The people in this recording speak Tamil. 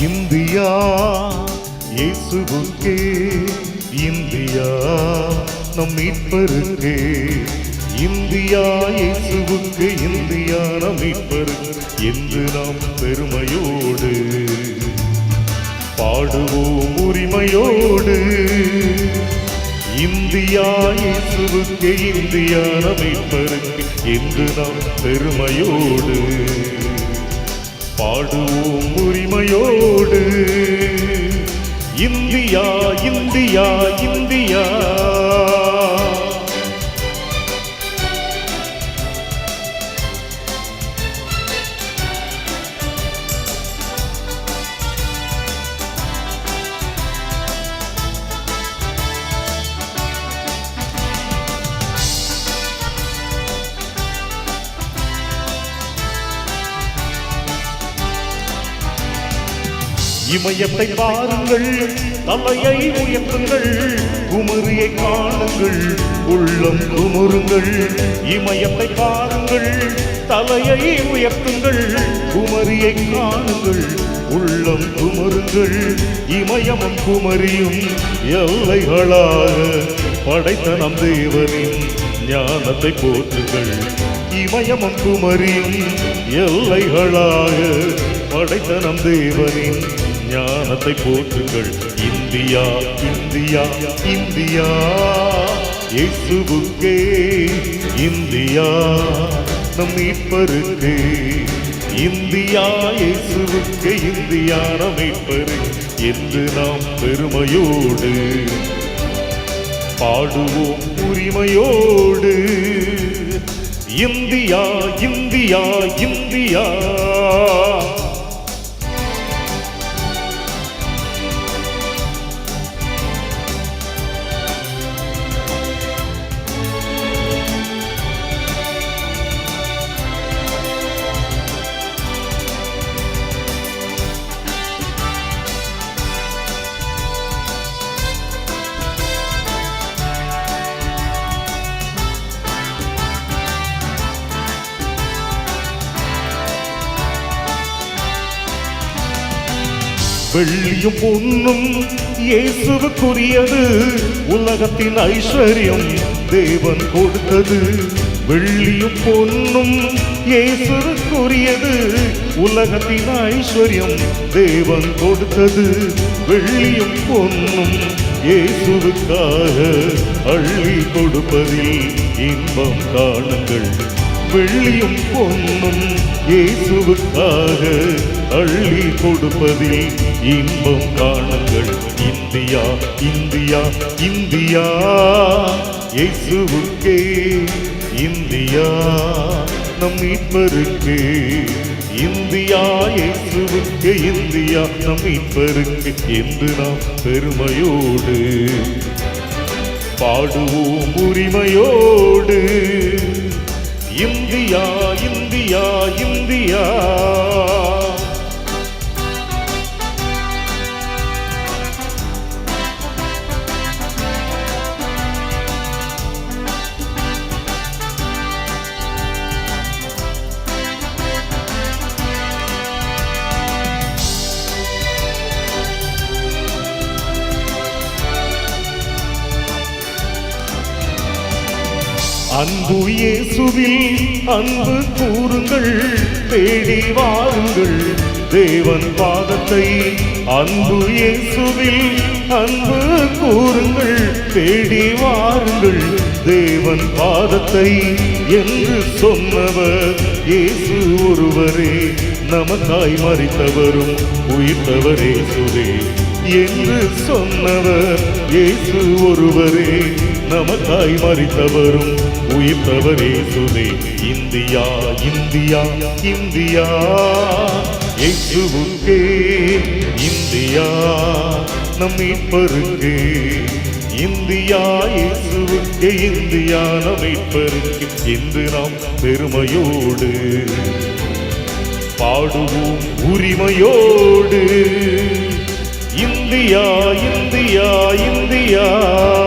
இந்தியா இயேசுவுக்கே இந்தியா நம் மீட்பருக்கே. இந்தியா இயேசுவுக்கு இந்தியா நம் மீட்பருக்கு. என்று நாம் பெருமையோடு பாடுவோம் உரிமையோடு. இந்தியா இயேசுவுக்கு இந்தியா நம் மீட்பருக்கு. என்று நாம் பெருமையோடு பாடுவோம் உரிமையோடு. India India India. இமயத்தை பாருங்கள் தலையை உயர்த்துங்கள் குமரியை காணுங்கள் உள்ளம் குமுறுங்கள். இமயத்தை பாருங்கள் தலையை உயர்த்துங்கள் குமரியை காணுங்கள் உள்ளம் குமருங்கள் இமயமும் குமரியும் எல்லைகளாக படைத்த நம் தேவனின் ஞானத்தை போற்றுங்கள். இமயமும் குமரியும் எல்லைகளாக படைத்த நம் தேவனின் ஞானத்தை போற்றுங்கள். India India India. இயேசுவுக்கே இந்தியா. நம் மீட்பருக்கு இந்தியா. இயேசுவுக்கு இந்தியா. நம் மீட்பரு. என்று நாம் பெருமையோடு பாடுவோம் உரிமையோடு. India India India. வெள்ளியும் பொன்னும் இயேசுவுக்குரியது. உலகத்தின் ஐஸ்வர்யம் தேவன் கொடுத்தது. வெள்ளியும் பொன்னும் இயேசுவுக்குரியது. உலகத்தின் ஐஸ்வர்யம் தேவன் கொடுத்தது. வெள்ளியும் பொன்னும் இயேசுவுக்காக அள்ளி கொடுப்பதில் இன்பம் காணுங்கள். வெள்ளியும் பொன்னும் இயேசுவுக்காக அள்ளி கொடுப்பதில் இன்பம் காணுங்கள் இந்தியா இந்தியா இந்தியா இயேசுவுக்கே இந்தியா நம் மீட்பருக்கு இந்தியா இயேசுவுக்கு இந்தியா நம் மீட்பருக்கு என்று நாம் பெருமையோடு பாடுவோம் உரிமையோடு இந்தியா இந்தியா இந்தியா. அன்பு இயேசுவில் அன்பு கூறுங்கள் தேடி வாருங்கள் தேவன் பாதத்தை அன்பு இயேசுவில் அன்பு கூறுங்கள் தேடி வாருங்கள் தேவன் பாதத்தை என்று சொன்னவர் இயேசு ஒருவரே. நமக்காய் மறித்தவரும் உயிர்த்தவரே சுரே என்று சொன்னவர் இயேசு ஒருவரே. நமக்காய் மறித்தவரும் உயிர்த்தவரே சுதே. India India India. இயேசுவுக்கே இந்தியா. நம் மீட்பருக்கு இந்தியா இயேசுவுக்கே இந்தியா. நம் மீட்பருக்கு என்று நாம் பெருமையோடு பாடுவோம் உரிமையோடு. India India India.